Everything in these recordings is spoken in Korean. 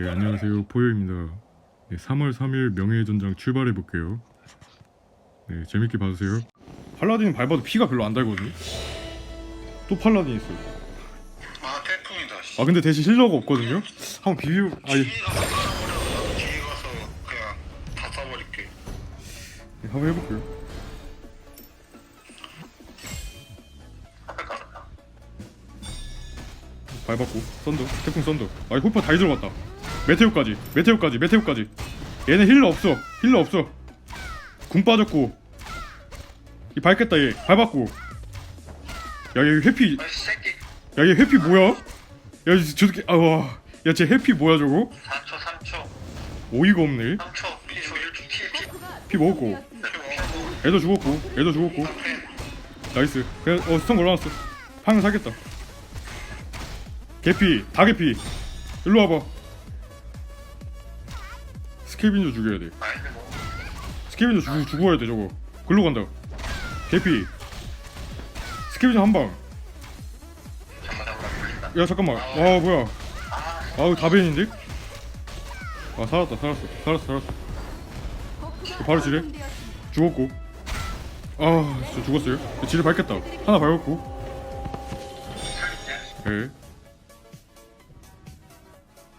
네, 안녕하세요. 포효입니다. 네, 3월 3일 명예의 전장 출발해 볼게요. 네, 재밌게 봐주세요. 팔라딘 밟아도 피가 별로 안 달거든요. 또 팔라딘 있어요. 아 태풍이다. 씨. 아 근데 대신 힐러가 없거든요. 한번 비벼. 아 예. 뒤에 가서 깔아버려. 뒤에 가서 그냥 다 써버릴게. 네, 한번 해볼게요. 밟았고 썬더 태풍 썬더. 아 홀파 다 들어갔다. 메테오까지 메테오까지 메테오까지. 얘네 힐러 없어 힐러 없어. 궁 빠졌고. 이 밟겠다 얘 밟았고. 야얘 회피 아이 새끼. 야얘 회피 뭐야? 야 저렇게 아와 야쟤 회피 뭐야 저거? 4초 3초 어이가 없네 3초 피초 1초 피 피. 피 먹었고 애도 죽었고 애도 죽었고 나이스 그냥 어 스턴 걸어놨어 방금 사겠다 개피 다 개피. 일로 와봐. 스케빈저 죽여야 돼. 스케빈저 죽, 죽어야 돼 저거. 글로 간다. 개피. 스케빈저 한방. 야 잠깐만. 와 뭐야. 아우 다벤인데? 아 살았다 살았어 살았어 살았어. 바로 지뢰? 죽었고. 아저 죽었어요? 지뢰 밟겠다. 하나 밟았고. 예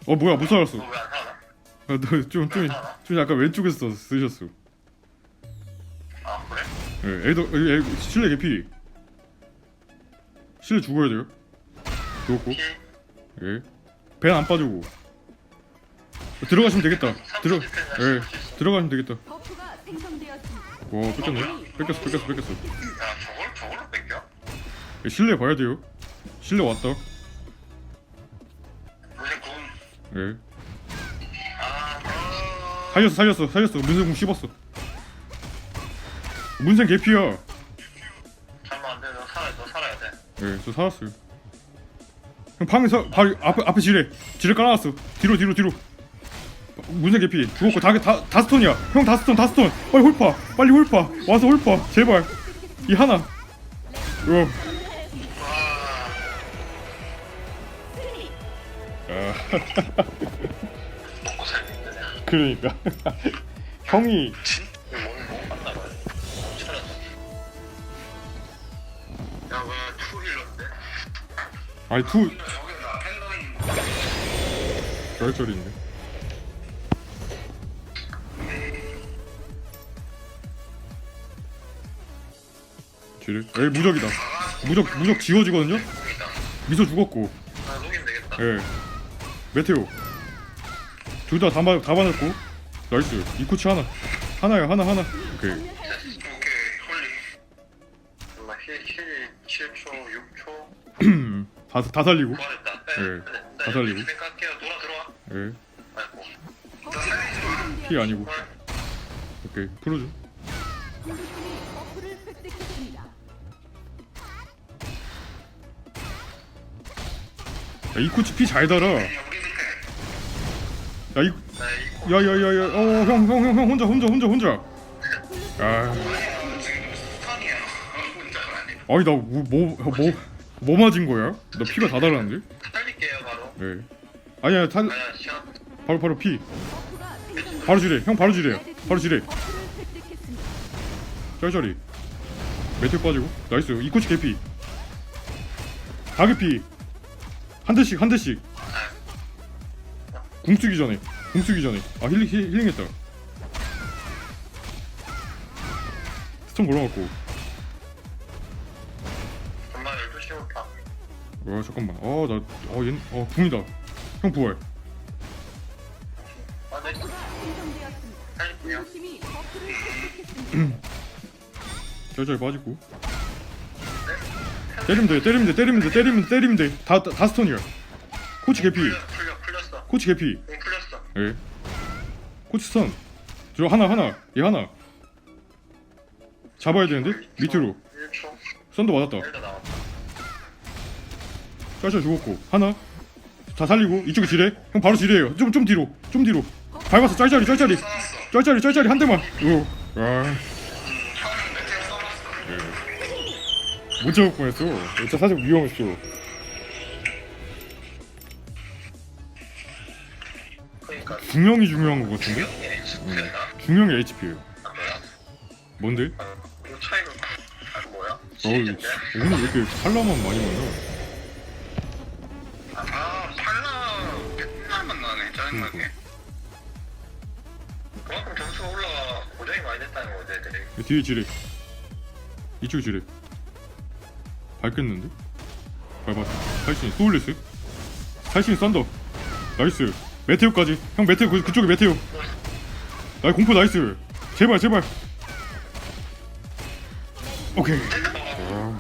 어 뭐야 못 살았어. 너왜안 살아? 너좀좀 좀, 좀 약간 왼쪽에서 쓰셨어. 아 그래? 예 애도 애, 애, 실내 개피. 실내 죽어야 돼요. 죽었고. 피. 예배는 안 빠지고. 들어가시면 되겠다. 들어 예 들어가시면 되겠다. 와 뺏겼네. 뺏겼어 뺏겼어 뺏겼어. 야 저걸 저걸로 뺏겨? 예, 실내 봐야 돼요. 실내 왔다? 예. 살렸어 살렸어 살렸어. 문생공 씹었어. 문생 개피야. 잠만 안돼? 너 살아 너 살아야 돼. 예저 살았어요. 형 방에서 바로 앞에 앞에 지뢰. 지뢰 깔아놨어. 뒤로 뒤로 뒤로. 문생 개피. 죽었고 다, 다, 다 스톤이야. 형 다 스톤 다 스톤. 빨리 홀파 빨리 홀파. 와서 홀파 제발. 이 하나. 어. 먹고 살겠네. 내가. 그러니까 형이 진? 이거 뭔 뭐? 맞나 봐요. 차렸어. 야왜 투힐러인데? 아니 투 여기 나 팬더인 별절인데 에이 무적이다 무적 무적 지워지거든요. 미소 죽었고 아 녹이면 되겠다. 예 메테오 둘다다 맞다 맞았고 나이스 이코치 하나 하나야 하나 하나 오케이 오케이 홀리. 엄마 힐힐 7초 6초. 다, 다 살리고 부활했다. 예, 다 살리고. 예 아이고. 피 아니고 오케이 풀어줘. 야 이코치 피 잘 달아. 야이 나 이거. 야야 야 야 어 형 형 형 형 혼자 혼자 혼자 혼자 아 지금 스턴이야. 혼자가 아니고. 아니 나 뭐 뭐 뭐 뭐 맞은 거야? 나 피가 다 달았는데? 살릴게요 바로. 예 아니야 다. 바로 바로 피. 바로 지뢰 형 바로 지뢰야 바로 지뢰. 짤짤이 메테오 빠지고 나이스 이코치 개피 다 개 피 한 대씩 한 대씩 궁 쓰기 전에 궁 쓰기 전에 아 힐링 힐, 힐링했다 스톤 걸어갖고 엄마 12시 올까? 와 잠깐만 아나어얘어 궁이다 형 부활 아 네. 살릴게요. 버프를 획득했습니다. 빠지고 때리면 돼 때리면 돼 때리면 돼 때리면 돼 때리면 돼다 다 스톤이야 코치 개피 풀렸어. 코치 개피 공 풀렸어. 예. 코치 스턴. 저 하나 하나. 얘 하나. 잡아야 되는데 밑으로. 1초. 썬더 맞았다. 일단 나왔다. 짤짤 죽었고 하나. 다 살리고 이쪽에 지뢰. 형 바로 지뢰예요. 좀 좀 뒤로. 좀 뒤로. 밟았어. 짤짤이 짤짤이. 써놨어. 짤짤이 짤짤이 한 대만. 요. 아. 처음엔 메테오 써놨어. 못 잡을 뻔했어. 진짜 살짝 위험했어. 중형이 중요한 것 같은데? 중형이 HP였나? 중형이 HP예요? 뭔데? 이 차이가 아 뭐야? 어, 시리즈인데? 오늘 왜 이렇게 팔라만 많이 만나? 아 팔라 맨날 만 나네 짜증나게 그만큼 점수가 올라가 고정이 많이 됐다는 거지 애들이 뒤에 지뢰 이쪽 지뢰 밟겠는데? 밟았어 탈신 소울레스 탈신 썬더 나이스 메테오까지. 형 메테오 그, 그쪽에 메테오. 나 공포 나이스. 제발 제발. 오케이. 아, 와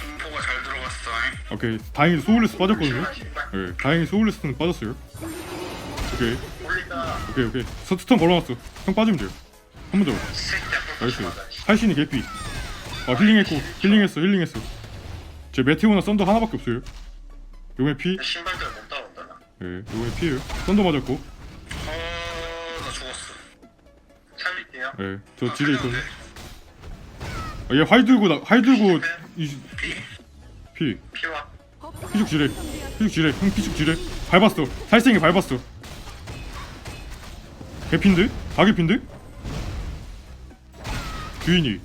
공포가 잘 들어갔어 잉? 오케이. 다행히 소울레스 빠졌거든요. 신발 신발. 네, 다행히 소울레스는 빠졌어요. 오케이. 올린다. 오케이 오케이. 서 스턴 걸어놨어. 형 빠지면 돼요. 한 번 더. 새끼야 나이스. 탈신이 개피 아 힐링했고 힐링했어 힐링했어. 제 메테오나 썬더 하나밖에 없어요. 요번에 피 신발들 나 예, 요번에 피해요? 썬더 맞았고. 어, 나 죽었어. 살릴게요. 예, 저 지뢰 있거든요. 아, 얘 활 들고 나, 활 들고 이, 피, 피. 피와. 피죽 지뢰. 피죽 지뢰. 형 피죽 지뢰. 밟았어. 살생이 밟았어. 개핀데? 다 개핀데? 주인이.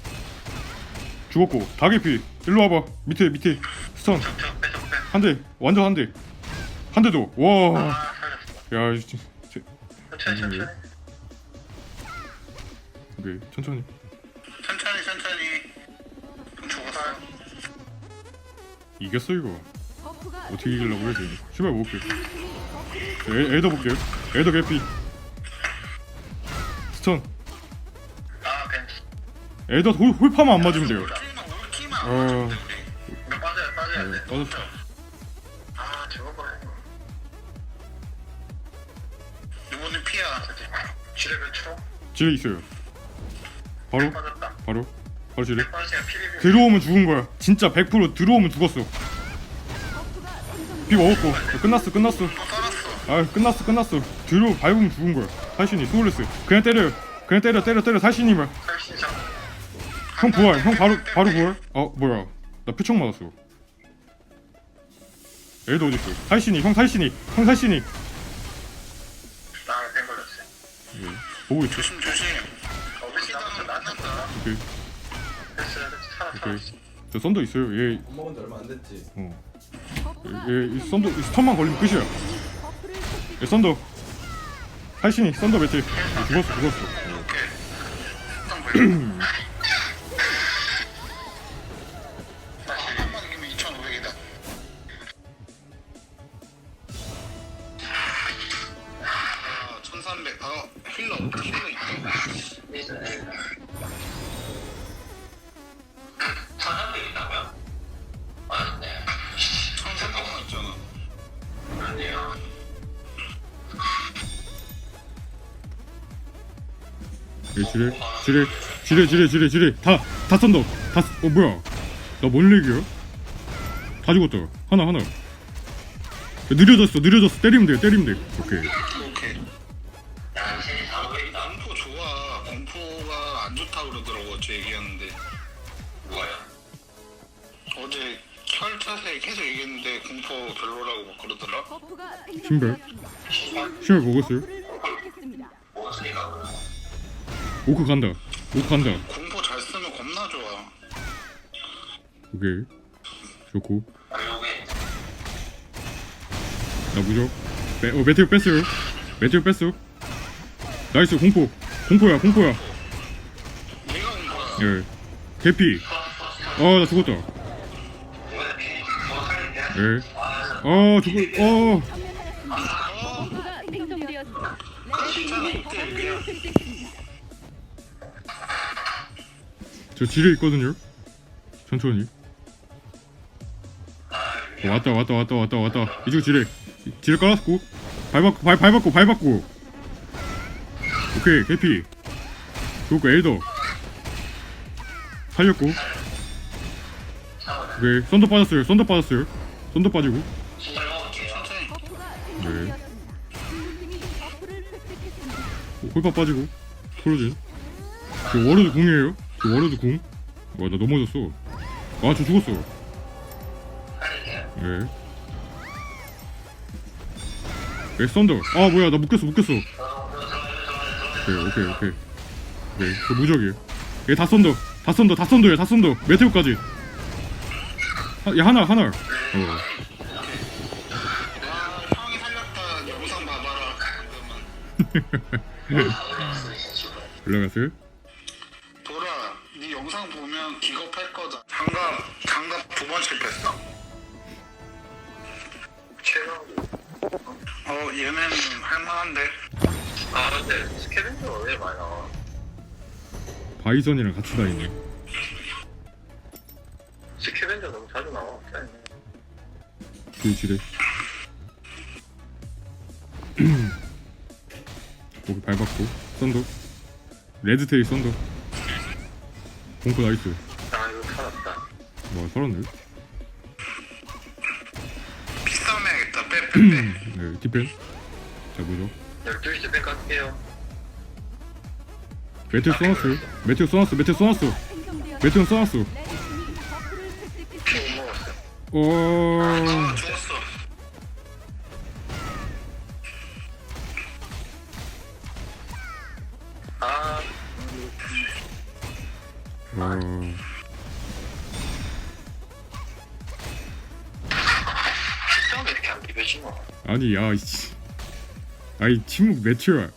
죽었고. 다 개피. 일로 와봐. 밑에 밑에. 스턴. 한 대. 완전 한 대 한 대도 와야 아, 살렸어. 진- 진- 천천히, 천천히. 오케이 천천히 천천히, 천천히. 좀 죽었어. 이겼어 이거 어떻게 이기려고 그래 지금 씨발 먹을게 에, 에더 볼게요 에더 개피 스턴 아. 에더 홀, 홀파만 안 맞으면 돼요. 어. 맞으면 돼, 우리. 이거 빠져야, 빠져야 네, 돼. 빠졌어. 피야. 지뢰 몇 초? 지뢰 있어요. 바로? 빠졌다. 바로? 바로 지뢰. 들어오면 죽은 거야. 진짜 100% 들어오면 죽었어. 비 먹었고. 끝났어 끝났어. 또 살았어. 아 끝났어 끝났어. 들어 밟으면 죽은 거야. 살신이 소울레스 그냥 때려요. 그냥 때려 때려 때려. 살신상. 형 부활. 형 바로 바로 부활? 어 뭐야. 나 표창 맞았어. 애도 어딨어? 살신이 형 살신이 형 살신이 있어 조심, 조심. 어디시다는 맞는다. 오케이 됐어, 됐어. 살아, 살아. 오케이 저 썬더 있어요 얘밥 먹은 지 얼마 안 됐지. 어. 얘, 이 썬더 이 스턴만 걸리면 끝이야 얘 썬더 살신이 썬더 매트 죽었어 죽었어 오케이. 걸려. 힐러, 힐러 있다. 1,300 있다고요? 아, 네. 1,300만 있잖아. 아니요. 얘 지뢰 지뢰 지뢰 지뢰 지뢰 지뢰 다다 썬더 다어 뭐야 나뭔 렉이야 다 죽었다 하나 하나 야, 느려졌어 느려졌어 때리면 돼 때리면 돼 오케이 오케이. 좋다 그러더라고 저 얘기하는데. 뭐야? 어제 철차세 계속 얘기했는데 공포 별로라고 막 그러더라. 버프가 신발. 신발 먹었어요 획득했습니다. 오크 간다 오크 간다 공포 잘 쓰면 겁나 좋아. 오케이 좋고 나 무적 메, 어 메테오 뺐어요 메테오 뺐어 나이스 공포 공포야 공포야 예 개피 어나 죽었다 예어 죽어 어 버프를 획득했습니다. 저 지뢰 있거든요. 천천히. 어, 왔다 왔다 왔다 왔다 왔다. 이쪽 지뢰. 지뢰 깔았고 밟았고 발 밟았고 밟았고. 오케이 개피. 좋고 엘더. 살렸고. 오케이 썬더 빠졌어요. 썬더 빠졌어요. 썬더 빠지고. 네. 오, 홀파 빠지고. 토로진. 저 워로드 궁이에요. 저 워로드 궁. 와 나 넘어졌어. 아 저 죽었어. 예. 왜 썬더 아 뭐야 나 묶였어 묶였어 오케이 오케이 오케이 오케이 그 무적이에요 얘다 썬더 다 썬더 다 썬더야 다 썬더 메테오까지. 하, 야 하나 하나. 어. 아 형이 영상 봐봐라 돌아 네 영상 보면 기겁할 거다. 장갑 장갑 두번 실패했어. 어 얘네는 할만한데. 아 근데 스캐벤저가 왜 나와? 바이선이랑 같이 다니네. 스캐벤저 너무 자주 나와. 그 지뢰? 거기 밟았고. 썬더 레드테일 썬더 공포 나이스. 아 이거 살았다. 와 살았네. 비싸움 해야겠다. 빼빼빼. 네 디펜 자 뭐죠. 12시 백 갈게요. 메테오 써놨어요 메테오 써놨어 메테오 써놨어 생성되었습니다. 메테오 써놨어 레드팀이 버프를 획득했습니다. 피못 먹었어. 어... 아 죽었어 아 와... 처음에 이렇게 안 비벼지 뭐. 아니 야 이씨 아이 침묵 메테오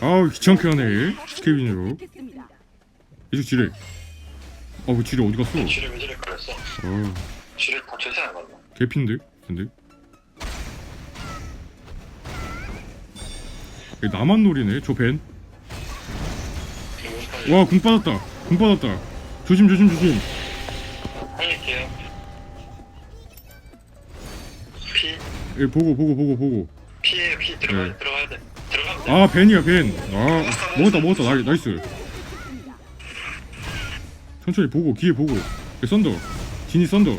아우 귀찮게 하네. 스케빈으로. 이쪽 지뢰. 어그 지뢰 어디 갔어? 지뢰 왜 저래 걸렸어? 어. 지뢰 다 최세 안 갔나? 개핀데? 근데? 얘 나만 노리네 저 벤. 와 궁 빠졌다. 궁 빠졌다. 조심 조심 조심. 살릴게요. 피. 얘 보고 보고 보고 보고. 피에 피 들어가 네. 돼. 아 벤이야 벤 아 먹었다 먹었다. 나, 나이스. 천천히 보고 기회 보고. 얘 썬더. 진이 썬더.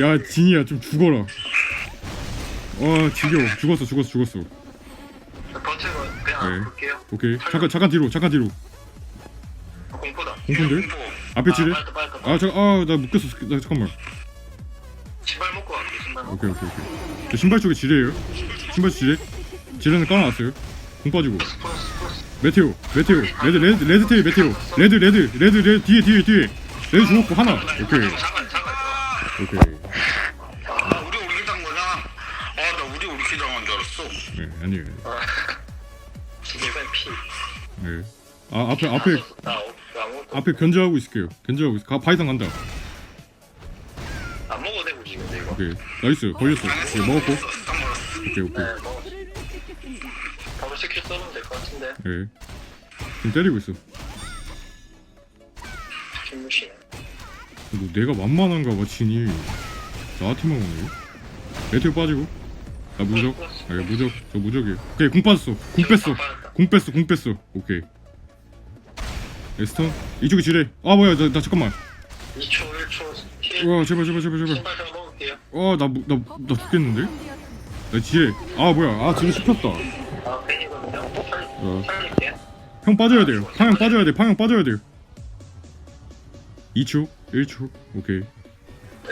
야 진이야 좀 죽어라. 와 지겨워. 죽었어 죽었어 죽었어. 버티고 그냥 네. 볼게요. 오케이. 잠깐 잠깐 뒤로 잠깐 뒤로. 공포다. 공포인데? 공포. 앞에 지뢰 아. 아 잠깐 아나 묶였어. 나 잠깐만 오케이 오케이 오케이. 저 신발 쪽에 지뢰예요? 신발 쪽 지뢰? 지뢰는 깔아놨어요? 공 빠지고. 메테오 메테오. 레드 레드 레드 테일 메테오. 레드 레드 레드 레드 뒤에 뒤에 뒤에. 레드 죽었고 하나. 오케이. 잠깐 잠깐. 오케이. 아 우리 우리 당 거잖아 아나 우리 우리 당한 줄 알았어 네 아니에요. 이번 피. 네아 앞에 앞에. 나 어- 아무것도 앞에 견제하고 있을게요. 견제하고 있어 가 바이상 간다 오케이. 나이스. 걸렸어. 오케이 먹었고. 오케이 오케이. 네, 획득했습니다. 바로 스킬 써면 될 것 같은데. 네 지금 때리고 있어. 김무시네. 뭐 내가 만만한가 봐 진이. 나한테만 오네. 메테오 빠지고. 나 무적. 아 무적. 저 무적이에요. 오케이 궁 빠졌어. 궁 뺐어. 궁 뺐어 궁 뺐어. 오케이. 에스턴? 이쪽에 지뢰. 아 뭐야. 나, 나 잠깐만. 2초 1초. 힐. 와 제발 제발 제발 제발. 신발 을게요. 아나나 나 죽겠는데 생성되었습니다. 나 지뢰 아 뭐야 아 지뢰 씹혔다 아. 어. 형 빠져야 돼요 방향 빠져야 돼 방향 빠져야 돼요 2초 1초 오케이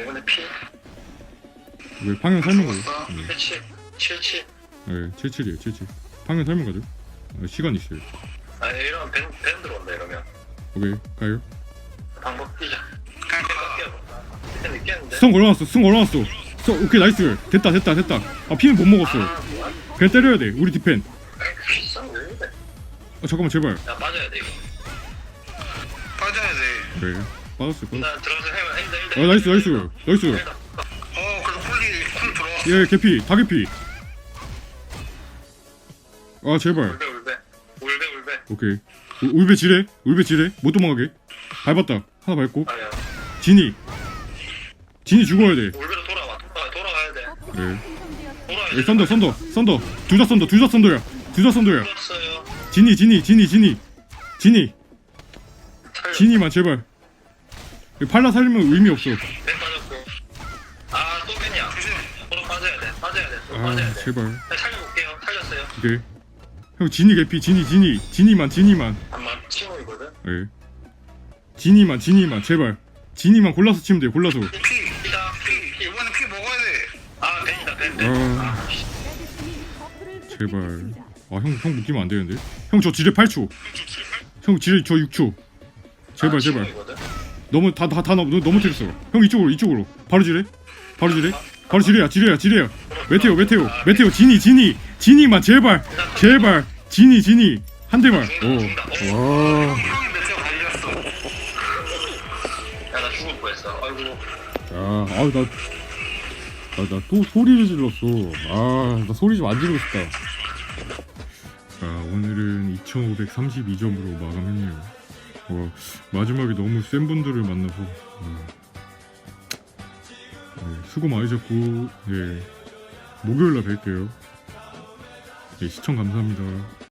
이번에 피. 왜 방향 살면 가죠 죽었어. 네, 77. 77. 네 77이에요 77 방향 살면 가죠 아, 시간 있어요 아 이러면 밴, 밴 들어온다 이러면. 오케이 가요 방법 뛰자. 일단 느꼈는데. 스턴 걸어놨어 스턴 걸어놨어. 스턴, 오케이 나이스. 됐다 됐다 됐다. 아 피는 못 먹었어. 아 뭐야? 그냥 때려야 돼 우리 디펜. 비싼 왜 이래? 아 잠깐만 제발. 야 빠져야 돼 이거. 빠져야 돼. 그래. 빠졌어 빠졌어. 나 들어가서 해봐. 일단 일단. 아 나이스 나이스. 나이스. 어, 그래서 폴리 쿨 들어왔어. 예 개피. 다 개피. 아 제발. 울베 울베. 울베 울베. 오케이. 우- 울베 지뢰? 울베 지뢰? 못 도망가게? 밟았다. 하나 밟고. 아니야. 진이 진이 죽어야 돼 울베로 돌아와. 돌아 돌아가야 돼. 네. 생성되었습니다. 돌아야 예, 돼. 썬더 썬더 썬더 둘다 썬더 둘다 썬더야 둘다 썬더야 죽었어요. 진이 진이 진이 진이 진이 살려. 진이만 제발 이거 팔라 살리면 의미 없어 벤 빠졌고. 아또 벤이야. 도로 빠져야 돼. 빠져야 돼. 또아 빠져야 돼. 제발 네, 살려볼게요. 살렸어요. 오케이 형 진이 개피 진이 진이 진이만 진이만 한번 친구이거든. 예 지니만 지니만 제발 지니만 골라서 치면 돼 골라서 피, 피, 아. 벤. 아, 제발. 획득했습니다. 아형 형 묶이면 안 되는데? 형 저 지뢰 8초. 형 지뢰 저 6초. 제발 아, 제발? 너무 다 다 다 너무 너무 때렸어. 형 이쪽으로 이쪽으로. 바로 지뢰? 바로 지뢰? 바로 지뢰야 지뢰야 지뢰야. 메테오 메테오 메테오 지니 지니. 지니만 제발 제발. 지니 지니. 한 대만. 몇대 갈렸어. 야나 죽을 뻔했어 아이고 야, 아우 나, 나, 나또 소리를 질렀어. 아, 나 소리 좀 안 지르고 싶다. 자, 오늘은 2,532점으로 마감했네요. 어, 마지막에 너무 센 분들을 만나서 어, 네, 수고 많으셨고, 네, 목요일날 뵐게요. 네, 시청 감사합니다.